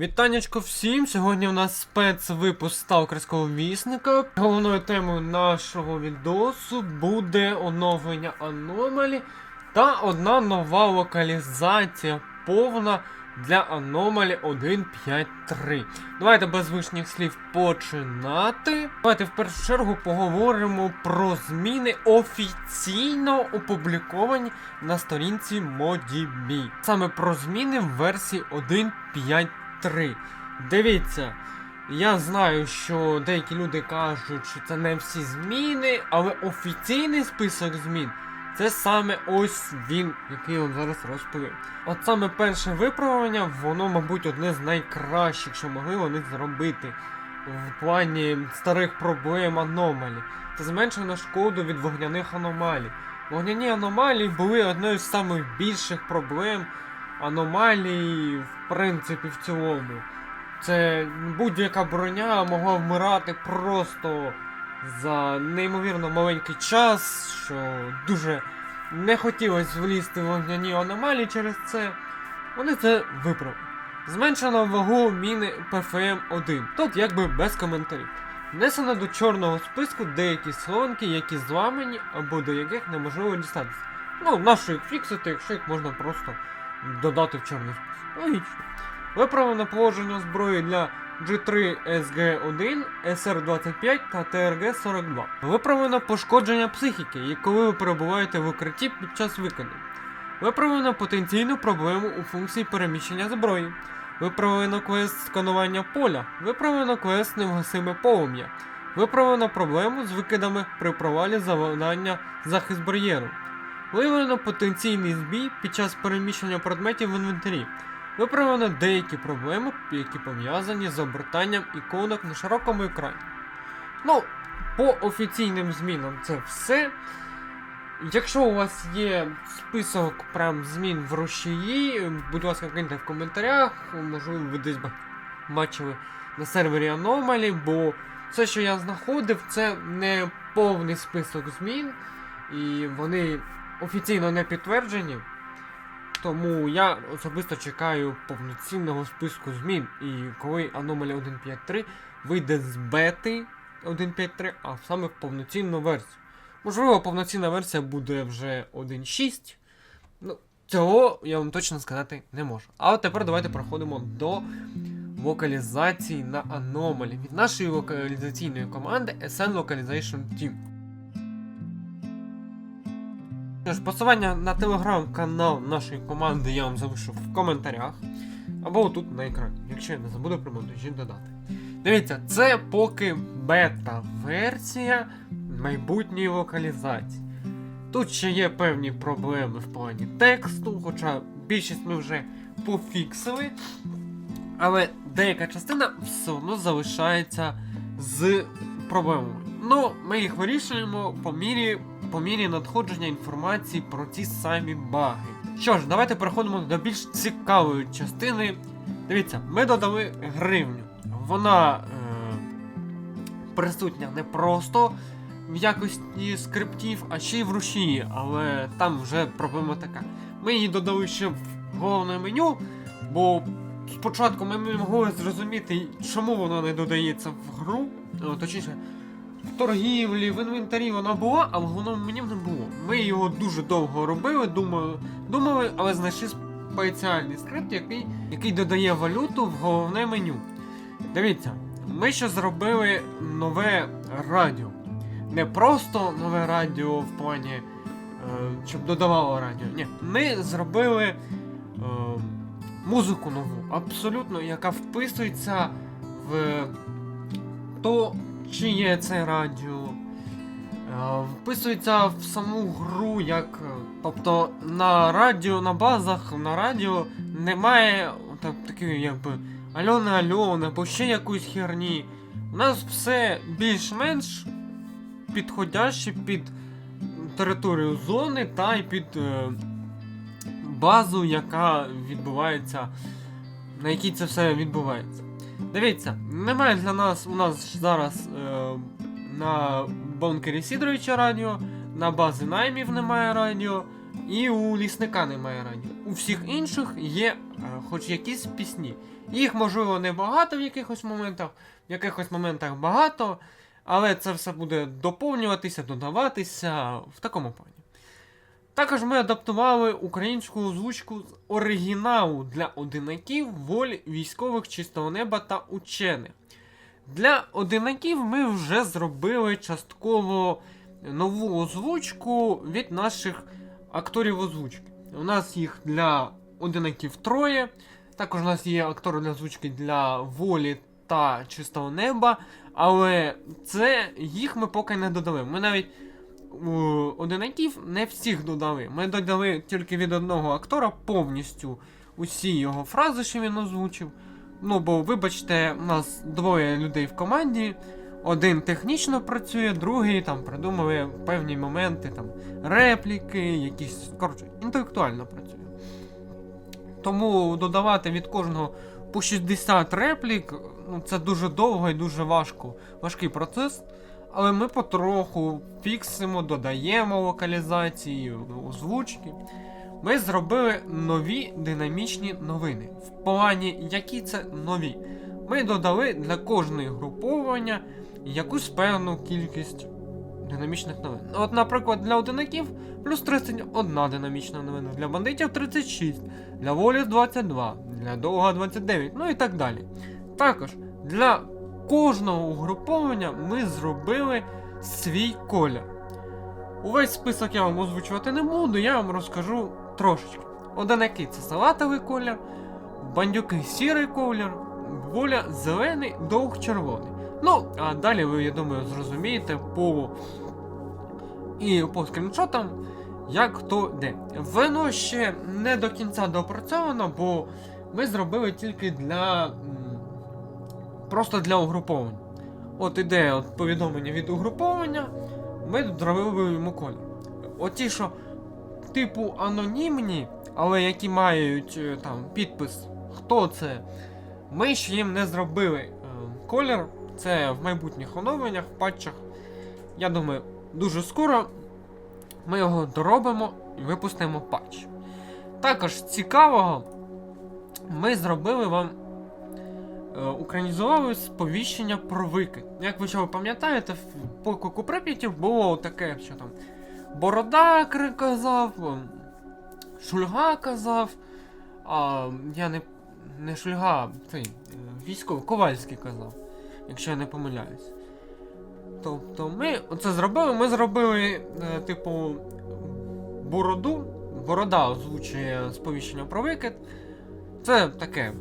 Вітанечко всім! Сьогодні у нас спецвипуск сталкерського вісника. Головною темою нашого відосу буде оновлення аномалі та одна нова локалізація повна для аномалі 1.5.3. Давайте без лишніх слів починати. Давайте в першу чергу поговоримо про зміни офіційно опубліковані на сторінці ModiB. Саме про зміни в версії 1.5.3. Дивіться, я знаю, що деякі люди кажуть, що це не всі зміни, але офіційний список змін це саме ось він, який я вам зараз розповім. От саме перше виправлення, воно, мабуть, одне з найкращих, що могли вони зробити в плані старих проблем аномалі. Це зменшено шкоду від вогняних аномалій. Вогняні аномалії були одною з самих більших проблем аномалій, в принципі, в цілому. Це будь-яка броня могла вмирати просто за неймовірно маленький час, що дуже не хотілося влізти в вогняні аномалії через це. Вони це виправили. Зменшено вагу міни PFM-1. Тут якби без коментарів. Внесено до чорного списку деякі слонки, які зламані або до яких неможливо дістатися. Ну, нащо їх фіксити, якщо їх можна просто додати в чорний. Логічно. Виправлено положення зброї для G3 SG1, SR25 та TRG42. Виправлено пошкодження психіки, коли ви перебуваєте в укритті під час виконання. Виправлено потенційну проблему у функції переміщення зброї. Виправлено квест сканування поля. Виправлено квест невгасиме полум'я. Виправлено проблему з викидами при провалі завдання захист бар'єру. Виявлено потенційний збій під час переміщення предметів в інвентарі. Виправлено деякі проблеми, які пов'язані з обертанням іконок на широкому екрані. Ну, по офіційним змінам це все. Якщо у вас є список прям змін в рушії, будь ласка, киньте в коментарях, можливо, ви десь бачили на сервері Anomaly, бо все, що я знаходив, це не повний список змін, і вони офіційно не підтверджені. Тому я особисто чекаю повноцінного списку змін. І коли Anomaly 1.5.3 вийде з бети 1.5.3, а саме в повноцінну версію. Можливо, повноцінна версія буде вже 1.6. Ну, цього я вам точно сказати не можу. А от тепер давайте проходимо до локалізації на Anomaly від нашої локалізаційної команди SN Localization Team. Тож, посилання на телеграм-канал нашої команди я вам залишу в коментарях. Або тут на екрані, якщо я не забуду при монтажі додати. Дивіться, це поки бета-версія майбутньої локалізації. Тут ще є певні проблеми в плані тексту, хоча більшість ми вже пофіксили. Але деяка частина все одно залишається з проблемами. Ну, ми їх вирішуємо по мірі, по мірі надходження інформації про ті самі баги. Що ж, давайте переходимо до більш цікавої частини. Дивіться, ми додали гривню. Вона е, присутня не просто в якості скриптів, а ще й в рушії, але там вже проблема така. Ми її додали ще в головне меню, бо спочатку ми не могли зрозуміти, чому воно не додається в гру, точніше, в торгівлі, в інвентарі вона була, а в головному меню не було. Ми його дуже довго робили, думали, думали, але знайшли спеціальний скрипт, який, який додає валюту в головне меню. Дивіться, ми ще зробили нове радіо. Не просто нове радіо в плані, е, щоб додавало радіо. Ні, ми зробили е, музику нову, абсолютно, яка вписується в то, чи є це радіо. Е, Вписується в саму гру, як. е, Тобто на радіо, на базах, на радіо немає так, такої, якби Альона Альона або ще якоїсь херні. У нас все більш-менш підходяще під територію зони та й під е, базу, яка відбувається, на якій це все відбувається. Дивіться, немає для нас у нас зараз е, на бункері Сідоровича радіо, на бази наймів немає радіо, і у лісника немає радіо. у всіх інших є е, хоч якісь пісні. Їх, можливо, не багато в якихось моментах, в якихось моментах багато, але це все буде доповнюватися, додаватися в такому плані. Також ми адаптували українську озвучку з оригіналу для одинаків, волі військових чистого неба та учених. Для одинаків ми вже зробили частково нову озвучку від наших акторів озвучки. У нас їх для одинаків троє. Також у нас є актори для озвучки для волі та чистого неба. Але це їх ми поки не додали. Ми навіть одинаків не всіх додали. Ми додали тільки від одного актора повністю усі його фрази, що він озвучив. Ну, бо, вибачте, у нас двоє людей в команді. Один технічно працює, другий там придумує певні моменти, там репліки, якісь. Коротше, інтелектуально працює. Тому додавати від кожного по 60 реплік, ну це дуже довго і дуже важко. Важкий процес. Але ми потроху фіксимо, додаємо локалізації, озвучки. Ми зробили нові динамічні новини. В плані, які це нові. Ми додали для кожної груповання якусь певну кількість динамічних новин. От, наприклад, для одинаків плюс 31 динамічна новина, для бандитів 36, для волі 22, для довга 29, ну і так далі. Також для кожного угруповання ми зробили свій колір. Увесь список я вам озвучувати не буду, я вам розкажу трошечки. Одинаки це салатовий колір, бандюки сірий колір, воля зелений, довг червоний. Ну, а далі ви, я думаю, зрозумієте по і по скріншотам, як хто де. Воно ще не до кінця допрацьовано, бо ми зробили тільки для. Просто для угруповань. От іде от повідомлення від угруповання, ми зробили йому колір. Оті, що типу анонімні, але які мають е, там підпис, хто це, ми ще їм не зробили е, колір. Це в майбутніх оновленнях, патчах. Я думаю, дуже скоро ми його доробимо і випустимо патч. Також цікавого, ми зробили вам українізували сповіщення про викид. Як ви ви пам'ятаєте, в пококу Прип'ятів було таке, що там Борода казав, ем, Шульга казав, а я не, не Шульга, цей е, військовий Ковальський казав, якщо я не помиляюсь. Тобто ми це зробили, ми зробили, е, типу, бороду. Борода озвучує сповіщення про викид. Це таке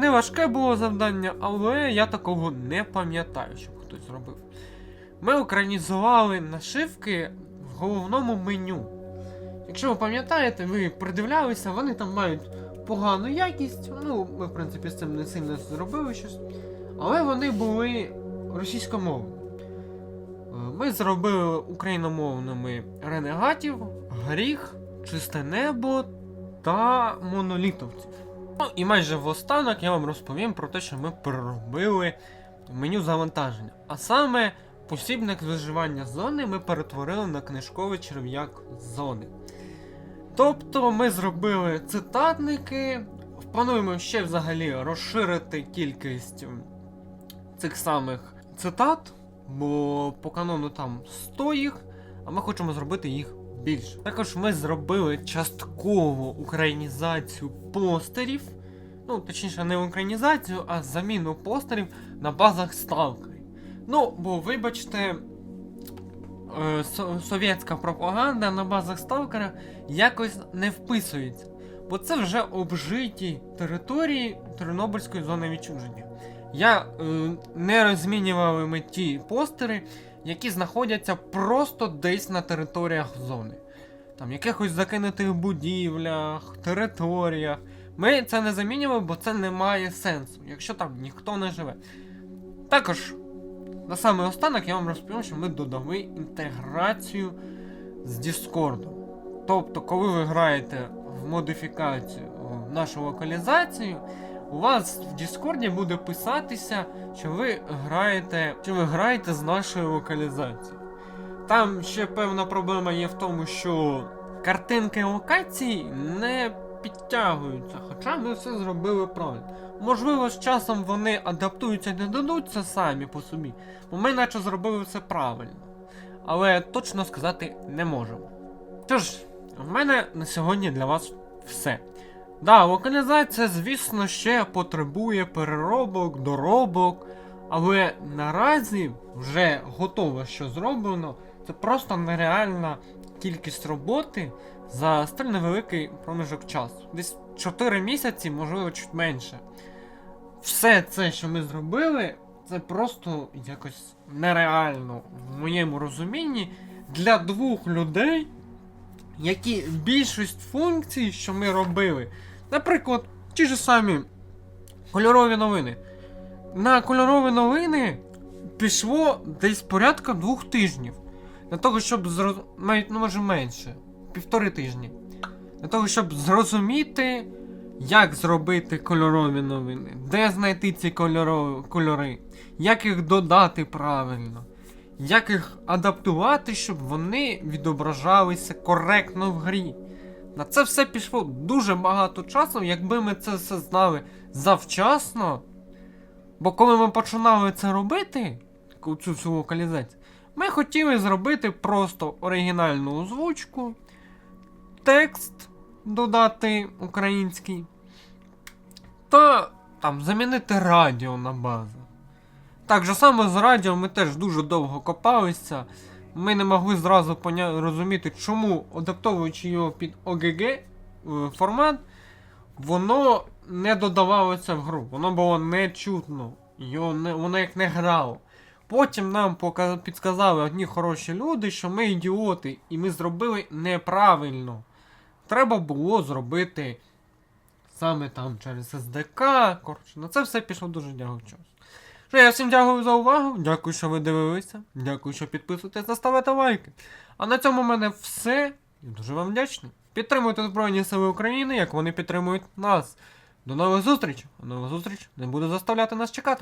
неважке було завдання, але я такого не пам'ятаю, щоб хтось зробив. Ми екранізували нашивки в головному меню. Якщо ви пам'ятаєте, ви придивлялися, вони там мають погану якість. Ну, ми, в принципі, з цим не сильно зробили щось. Але вони були російськомовні. Е, Ми зробили україномовними ренегатів, гріх, чисте небо та монолітовців. Ну і майже востанок я вам розповім про те, що ми переробили меню завантаження. А саме посібник з виживання зони ми перетворили на книжковий черв'як зони. Тобто ми зробили цитатники, плануємо ще взагалі розширити кількість цих самих цитат, бо по канону там 100 їх, а ми хочемо зробити їх більше. Також ми зробили частково українізацію постерів. Ну, точніше, не українізацію, а заміну постерів на базах сталкерів. Ну, бо, вибачте, е, со- совєтська пропаганда на базах сталкера якось не вписується. Бо це вже обжиті території Тернопільської зони відчуження. Я е, не розмінювали ми ті постери, які знаходяться просто десь на територіях зони. Там якихось закинутих будівлях, територіях. Ми це не замінювали, бо це не має сенсу, якщо там ніхто не живе. Також, на самий останок я вам розповім, що ми додали інтеграцію з Discord. Тобто, коли ви граєте в модифікацію в нашу локалізацію, у вас в Діскорді буде писатися, що ви граєте, що ви граєте з нашою локалізацією. Там ще певна проблема є в тому, що картинки локацій не підтягуються, хоча ми все зробили правильно. Можливо, з часом вони адаптуються і не дадуться самі по собі, бо ми наче зробили все правильно. Але точно сказати не можемо. Тож, в мене на сьогодні для вас все. Да, локалізація, звісно, ще потребує переробок, доробок, але наразі вже готово, що зроблено. Це просто нереальна кількість роботи за столь невеликий проміжок часу. Десь 4 місяці, можливо, чуть менше. Все це, що ми зробили, це просто якось нереально в моєму розумінні для двох людей, які більшість функцій, що ми робили, наприклад, ті ж самі кольорові новини. На кольорові новини пішло десь порядка двох тижнів. Для того, щоб зроз... ну, може менше, півтори тижні. Для того, щоб зрозуміти, як зробити кольорові новини, де знайти ці кольорові кольори, як їх додати правильно, як їх адаптувати, щоб вони відображалися коректно в грі. На це все пішло дуже багато часу, якби ми це все знали завчасно. Бо коли ми починали це робити, цю всю локалізацію, ми хотіли зробити просто оригінальну озвучку, текст додати український, та там замінити радіо на базу. Так же само з радіо ми теж дуже довго копалися. Ми не могли зразу поня... розуміти, чому адаптовуючи його під OGG е, формат, воно не додавалося в гру, воно було не чутно, його не... воно як не грало. Потім нам пока... підказали одні хороші люди, що ми ідіоти, і ми зробили неправильно. Треба було зробити саме там через SDK. Коротше, на це все пішло дуже дякую Що, я всім дякую за увагу. Дякую, що ви дивилися. Дякую, що підписуєтесь та ставите лайки. А на цьому в мене все. І дуже вам вдячний. Підтримуйте Збройні Сили України, як вони підтримують нас. До нових зустрічей. А нова зустріч не буде заставляти нас чекати.